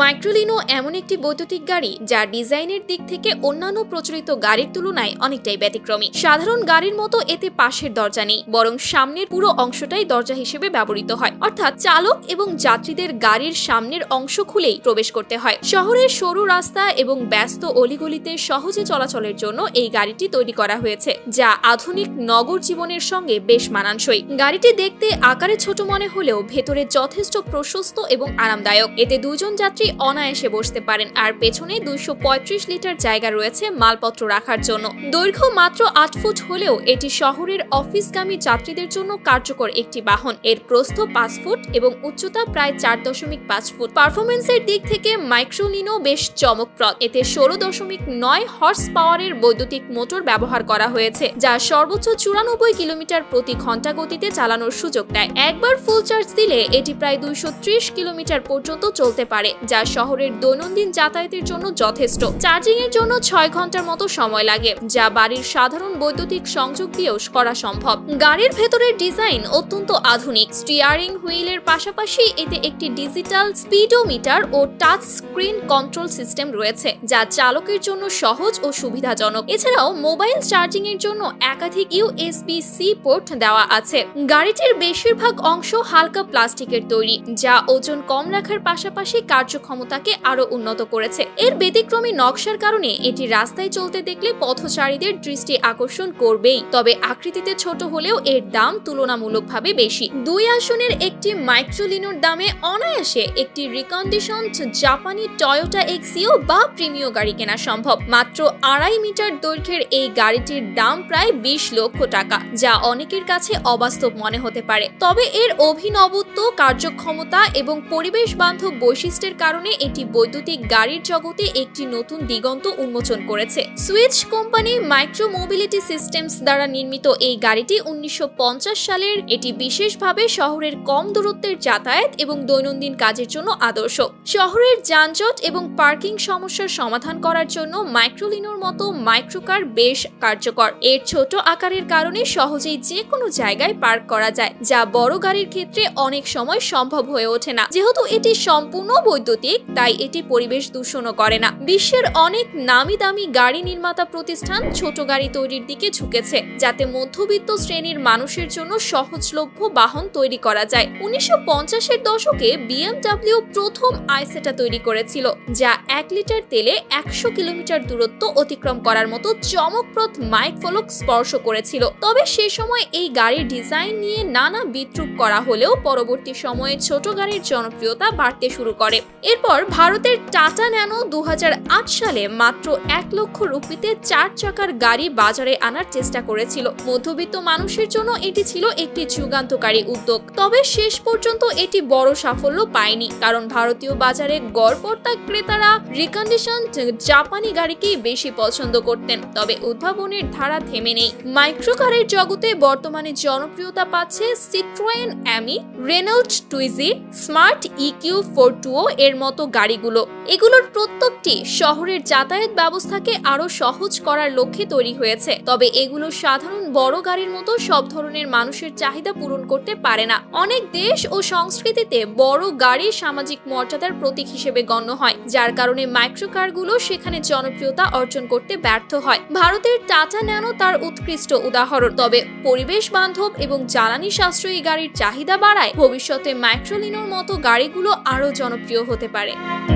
মাইক্রোলিনো এমন একটি বৈদ্যুতিক গাড়ি যা ডিজাইনের দিক থেকে অন্যান্য প্রচলিত গাড়ির তুলনায় অনেকটাই ব্যতিক্রমী। সাধারণ গাড়ির মতো এতে পাশের দরজা নেই, বরং সামনের পুরো অংশটাই দরজা হিসেবে ব্যবহৃত হয়। অর্থাৎ চালক এবং যাত্রীদের গাড়ির সামনের অংশ খুলেই প্রবেশ করতে হয়। শহরের সরু রাস্তা এবং ব্যস্ত অলিগলিতে সহজে চলাচলের জন্য এই গাড়িটি তৈরি করা হয়েছে, যা আধুনিক নগর জীবনের সঙ্গে বেশ মানানসই। গাড়িটি দেখতে আকারে ছোট মনে হলেও ভেতরে যথেষ্ট প্রশস্ত এবং আরামদায়ক। এতে দুজন যাত্রী অনায়াসে বসতে পারেন। আর পেছনে দুইশো পঁয়ত্রিশ লিটার জায়গা রয়েছে মালপত্র রাখার জন্য। দৈর্ঘ্য মাত্র আট ফুট হলেও এটি শহরের অফিসগামী যাত্রীদের জন্য কার্যকর একটি বাহন। এর প্রস্থ পাঁচ ফুট এবং উচ্চতা প্রায় চার দশমিক পাঁচ ফুট। পারফরমেন্সের দিক থেকে মাইক্রোলিনো বেশ চমকপ্রদ। এতে ষোলো দশমিক নয় হর্স পাওয়ারের বৈদ্যুতিক মোটর ব্যবহার করা হয়েছে, যা সর্বোচ্চ চুরানব্বই কিলোমিটার প্রতি ঘণ্টা গতিতে চালানোর সুযোগ দেয়। একবার ফুল চার্জ দিলে এটি প্রায় দুইশো ত্রিশ কিলোমিটার পর্যন্ত চলতে পারে যা শহরের দৈনন্দিন যাতায়াতের জন্য যথেষ্ট। চার্জিং এর জন্য ছয় ঘণ্টার মতো সময় লাগে, যা বাড়ির সাধারণ বৈদ্যুতিক সংযোগ দিয়েও করা সম্ভব। গাড়ির ভেতরের ডিজাইন অত্যন্ত আধুনিক। স্টিয়ারিং হুইলের পাশাপাশি এতে একটি ডিজিটাল স্পিডোমিটার ও টাচ স্ক্রিন কন্ট্রোল সিস্টেম রয়েছে, যা চালকের জন্য সহজ ও সুবিধাজনক। এছাড়াও মোবাইল চার্জিং এর জন্য একাধিক ইউএসবি সি পোর্ট দেওয়া আছে। গাড়িটির বেশিরভাগ অংশ হালকা প্লাস্টিকের তৈরি, যা ওজন কম রাখার পাশাপাশি কার্যক্ষমতাকে আরও উন্নত করেছে। এর ব্যতিক্রমী নকশার কারণে এটি রাস্তায় চলতে দেখলে পথচারীদের দৃষ্টি আকর্ষণ করবেই। তবে আকৃতিতে ছোট হলেও এর দাম তুলনামূলকভাবে বেশি। দুই আসনের একটি মাইক্রোলিনোর দামে অনায়াসে একটি রিকন্ডিশন জাপানি টয়োটা এক্সিও বা প্রিমিয় গাড়ি কেনা সম্ভব। মাত্র আড়াই মিটার দৈর্ঘ্যের এই গাড়িটির দাম প্রায় বিশ লক্ষ টাকা, যা অনেকের কাছে অবাস্তব মনে হতে পারে। তবে এর অভিনবত্ব, কার্যক্ষমতা এবং পরিবেশ বান্ধব বৈশিষ্ট্যের কারণে এটি বৈদ্যুতিক গাড়ির জগতে একটি নতুন দিগন্ত উন্মোচন করেছে। Switch company micro mobility systems দ্বারা নির্মিত এই গাড়িটি উনিশশো পঞ্চাশ সালের এটি বিশেষভাবে শহরের কম দূরত্বের যাতায়াত এবং দৈনন্দিন কাজের জন্য আদর্শ। শহরের যানজট এবং পার্কিং সমস্যার সমাধান করার জন্য মাইক্রোলিনোর মতো মাইক্রোকার বেশ কার্যকর। এর ছোট আকারের কারণে সহজেই যে কোনো জায়গায় পার্ক করা যায়, যা বড় গাড়ির ক্ষেত্রে অনেক সময় সম্ভব হয়ে ওঠে না। যেহেতু এটি সম্পূর্ণ বৈদ্যুতিক তাই এটি পরিবেশ দূষণও করে না। বিশ্বের অনেক নামি দামি গাড়ি নির্মাতা প্রতিষ্ঠান ছোট গাড়ি তৈরির দিকে ঝুঁকেছে, যাতে মধ্যবিত্ত শ্রেণির মানুষের জন্য সহজলভ্য বাহন তৈরি করা যায়। উনিশশো পঞ্চাশের দশকে বিএমডাব্লিউ প্রথম আইসেটা তৈরি করেছিল, যা এক লিটার তেলে একশো কিলোমিটার দূরত্ব অতিক্রম করার মতো চমকপ্রদ মাইক ফলক স্পর্শ করেছিল। তবে সে সময় এই গাড়ির ডিজাইন নিয়ে নানা বিদ্রুপ করা হলেও পরবর্তী সময়ে ছোট গাড়ির জনপ্রিয়তা বাড়তে শুরু করে। এরপর ভারতের টাটা ন্যানো দু হাজার আট সালে মাত্র এক লক্ষ রুপিতে চার চাকার গাড়ি বাজারে আনার চেষ্টা করেছিল। মধ্যবিত্ত মানুষের জন্য এটি ছিল একটি যুগান্তকারী উদ্যোগ। তবে শেষ পর্যন্ত এটি বড় সাফল্য পায়নি, কারণ ভারতীয় বাজারে গড়পড়তা ক্রেতারা রিকন্ডিশন জাপানি গাড়িকেই বেশি পছন্দ করতেন। তবে উদ্ভাবনের ধারা থেমে নেই। মাইক্রোকারের জগতে বর্তমানে জনপ্রিয়তা পাচ্ছে Citroen Ami Renault Twizy Smart EQ fortwo এর মতো গাড়িগুলো। এগুলোর প্রত্যেকটি শহরের যাতায়াত ব্যবস্থাকে আরও সহজ করার লক্ষ্যে তৈরি হয়েছে। তবে এগুলো সাধারণ বড় গাড়ির মতো সব ধরনের মানুষের চাহিদা পূরণ করতে পারে না। অনেক দেশ ও সংস্কৃতিতে বড় গাড়ি সামাজিক মর্যাদার প্রতীক হিসেবে গণ্য হয়, যার কারণে মাইক্রোকারগুলো সেখানে জনপ্রিয়তা অর্জন করতে ব্যর্থ হয়। ভারতের টাটা ন্যানো তার উৎকৃষ্ট উদাহরণ। তবে পরিবেশ বান্ধব এবং জ্বালানি সাশ্রয়ী গাড়ির চাহিদা বাড়ায় ভবিষ্যতে মাইক্রোলিনোর মতো গাড়িগুলো আরও জনপ্রিয় হতে পারে